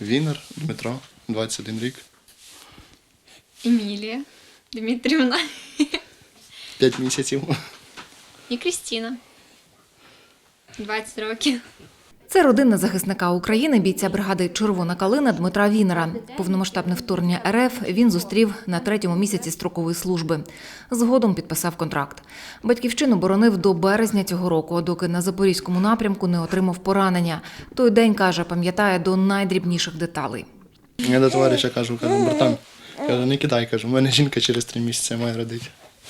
Вінер Дмитро, 21 рік, Емілія Дмитрівна 5 місяців. і Крістіна. 20 років. Це родина захисника України, бійця бригади Червона калина Дмитра Вінера. Повномасштабне вторгнення РФ він зустрів на третьому місяці строкової служби. Згодом підписав контракт. Батьківщину боронив до березня цього року, доки на запорізькому напрямку не отримав поранення. Той день каже, пам'ятає до найдрібніших деталей. Я до товариша кажу, кажу, братан, кажу, не кидай, кажу, в мене жінка через 3 місяці має родити.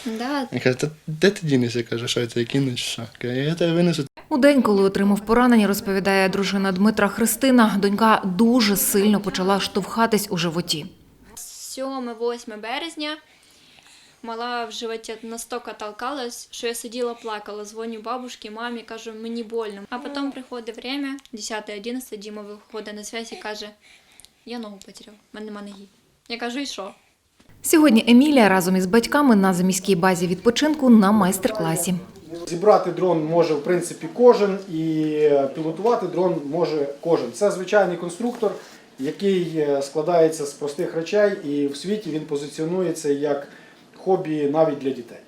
Да, Він каже, та де ти дінешся? Каже, що я тебе кину, чи що? Каже, я тебе винесу. У день, коли отримав поранення, розповідає дружина Дмитра Христина, донька дуже сильно почала штовхатись у животі. 7-8 березня мала в животі настільки толкалась, що я сиділа, плакала, дзвоню бабушці, мамі, кажу, мені больно. А потім приходить время, 10-11, Діма виходить на зв'язь і каже, я ногу потеряв, в мене нема ноги. Я кажу, і що? Сьогодні Емілія разом із батьками на заміській базі відпочинку на майстер-класі. Зібрати дрон може в принципі кожен, і пілотувати дрон може кожен. Це звичайний конструктор, який е, складається з простих речей, і в світі він позиціонується як хобі навіть для дітей.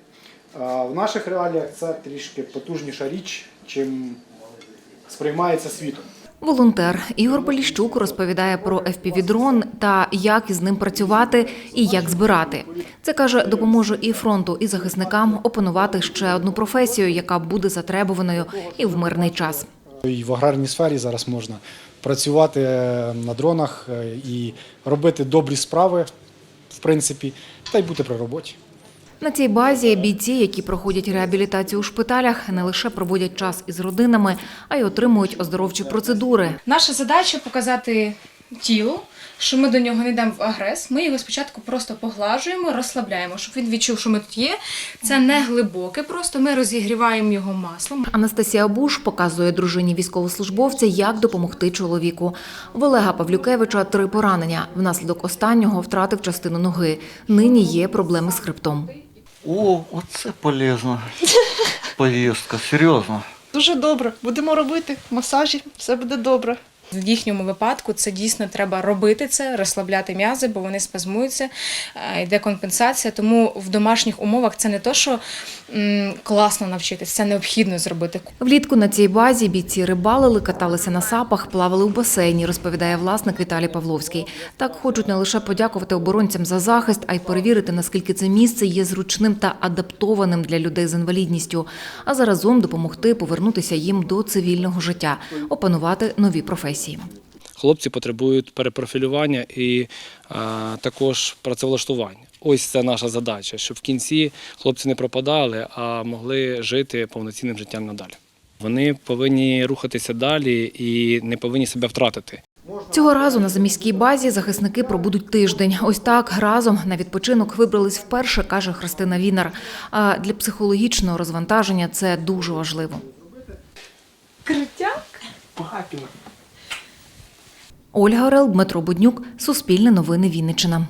В наших реаліях це трішки потужніша річ, чим сприймається світом. Волонтер Ігор Поліщук розповідає про FPV-дрон та як із ним працювати і як збирати. Це каже, допоможе і фронту, і захисникам опанувати ще одну професію, яка буде затребуваною і в мирний час. І в аграрній сфері зараз можна працювати е, на дронах е, і робити добрі справи, в принципі, та й бути при роботі. На цій базі бійці, які проходять реабілітацію у шпиталях, не лише проводять час із родинами, а й отримують оздоровчі процедури. Наша задача показати тілу, що ми до нього не йдемо в агрес. Ми його спочатку просто поглажуємо, розслабляємо, щоб він відчув, що ми тут є. Це не глибоке, просто ми розігріваємо його маслом. Анастасія Буш показує дружині військовослужбовця, як допомогти чоловіку. В Олега Павлюкевича три поранення. Внаслідок останнього втратив частину ноги. Нині є проблеми з хребтом. О, оце полезна поїздка, серйозно. Дуже добре. Будемо робити масажі, все буде добре. В їхньому випадку це дійсно треба робити це, розслабляти м'язи, бо вони спазмуються, е, йде компенсація. Тому в домашніх умовах це не то, що класно навчитися, це необхідно зробити. Влітку на цій базі бійці рибалили, каталися на сапах, плавали у басейні, розповідає власник Віталій Павловський. Так хочуть не лише подякувати оборонцям за захист, а й перевірити, наскільки це місце є зручним та адаптованим для людей з інвалідністю, а заразом допомогти повернутися їм до цивільного життя, опанувати нові професії. Хлопці потребують перепрофілювання і е, також працевлаштування. Ось це наша задача, щоб в кінці хлопці не пропадали, а могли жити повноцінним життям надалі. Вони повинні рухатися далі і не повинні себе втратити. Цього разу на заміській базі захисники пробудуть тиждень. Ось так разом на відпочинок вибрались вперше, каже Христина Вінер. А для психологічного розвантаження це дуже важливо. Ольга Орел, Дмитро Буднюк, Суспільне новини Вінниччина.